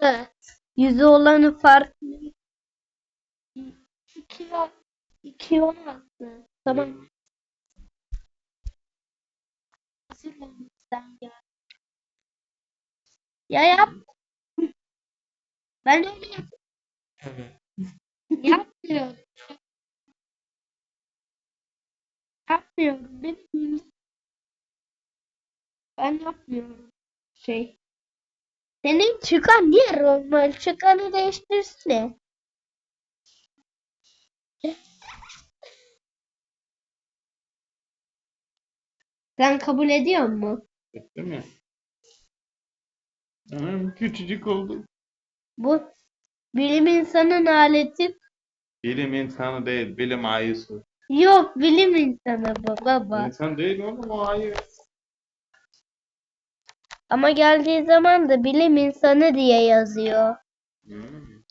farklı. Yüzü olanı farklı. İki, iki olmazdı. Tamam. Sen ya? Ya yap. Ben de öyle yap. Yapmıyorum. Yapmıyorum. Benim ben yapmıyorum. Şey. Senin çıkan niye normal? Çıkanı değiştirsene. Sen kabul ediyor musun? Değil mi? Anam küçücük oldu. Bu bilim insanın aleti Bilim insanı değil, bilim ayısı. yok bilim insanı bu baba. İnsan değil oğlum o ayı. Ama geldiği zaman da bilim insanı diye yazıyor. Hmm.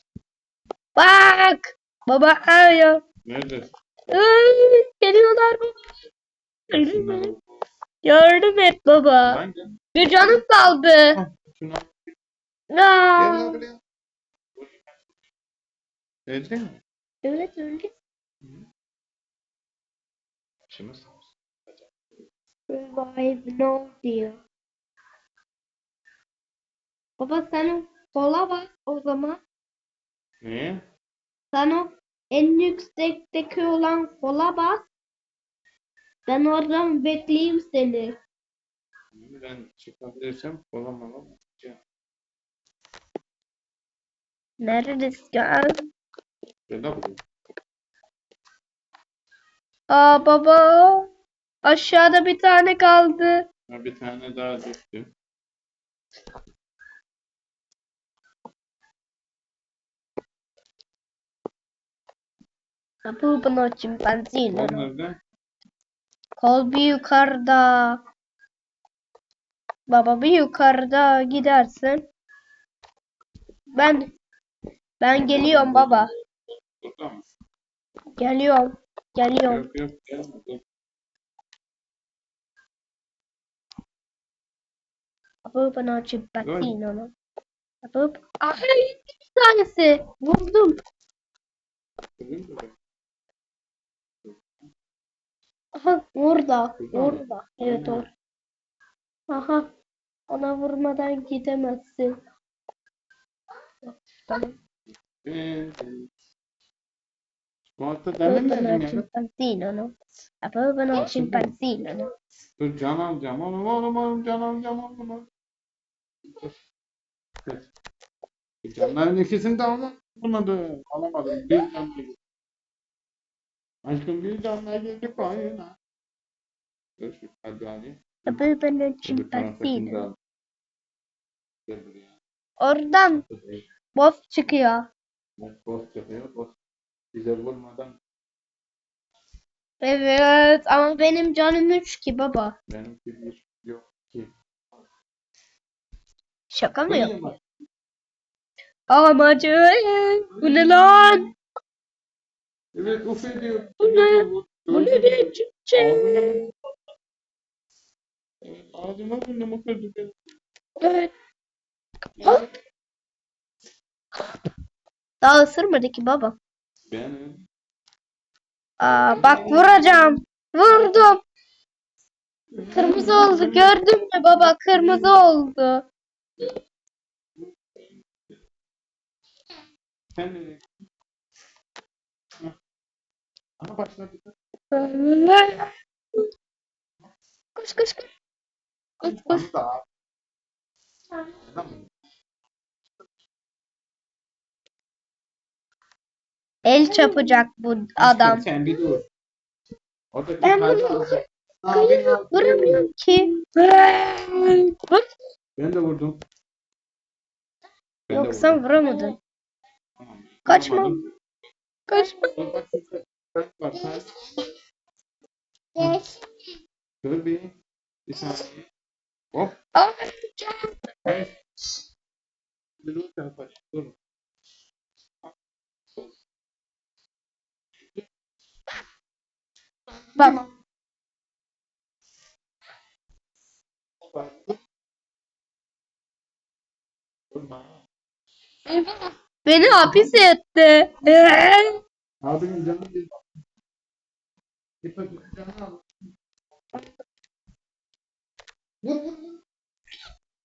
Bak! Baba arıyor. Nerede? Ay, Geliyorlar baba. Yardım et baba. Hangi? Bir canım kaldı. Aa, lan buraya. Öldü mü? evet öyle. Şimdi sağ ol. Revive no diyor. Baba sen o kola bas o zaman. Ne? Sen o en yüksekteki olan kola bas. Ben oradan bekleyeyim seni. Ben çıkabilirsem olamam. Neredesin ya? Şurada bulayım. Aa baba. Aşağıda bir tane kaldı. Ha, bir tane daha düştü. Bu bunu çimpanzini. O nerede? Kol bir yukarıda. Baba bir yukarıda gidersin. Ben ben geliyorum baba. Mı? Geliyorum. Geliyorum. Yok yok gelme. Dur. Bu bana çimpanzini. Bu Ay bir tanesi. Vurdum. Burada. Aha orada. Orada. Evet orada. Aha. Ona vurmadan gidemezsin. Tamam. Ee, Bu hafta dedim ya. çimpanzini. no? Bu bana çimpanzini. no? Dur can alacağım oğlum oğlum oğlum can alacağım oğlum oğlum. Canların ikisini de alamadım. Alamadım. Bir can. Aşkım bir canla girdik oyuna. Dur şu hadi hadi. Bu bana Öbür taraftakini çimpanzini. de al. Gel buraya. Oradan boss çıkıyor. Bak yapıyor. Boss bize vurmadan Evet ama benim canım 3 ki baba. benimki bir yok ki. Şaka mı Bu yok? niye bak? Amacı bu ne lan? Evet uf ediyor. Bu ne? Bu ne diye şey? Evet, Ağzıma burnumu kırdı benim. Evet. Ha? Daha ısırmadı ki baba. Benim. Aa, bak vuracağım. Vurdum. Kırmızı oldu. Gördün mü baba? Kırmızı oldu. Sen. Ama başladı. Koş koş koş. Koş koş. El çapacak bu adam. Sen bir dur. Oradaki Ben kalbi bunu al. vuramıyorum ki. Vur. Ben de vurdum. Ben de Yok sen vuramadın. Kaçma. Vuramadım. Kaçma. Dur kalp var. kalp. Dur bir. Bir saniye. Hop. Evet. Bir dur tarafa. Dur. Durma. Beni hapis etti. Abinin canı değil. Git bakayım canını al.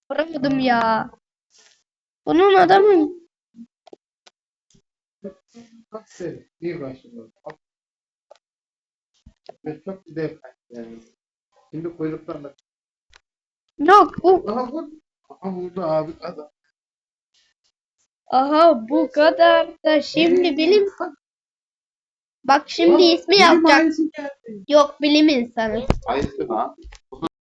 Vur ya. Bunun adamı. İyi başladı. Ve çok güzel yani. Şimdi kuyruktan da. yok bu. Aha vur. Abi adam. Aha bu kadar da şimdi bilim Bak şimdi Aa, ismi bilim yapacak. geldi. Yok bilim insanı. Ayısı ha.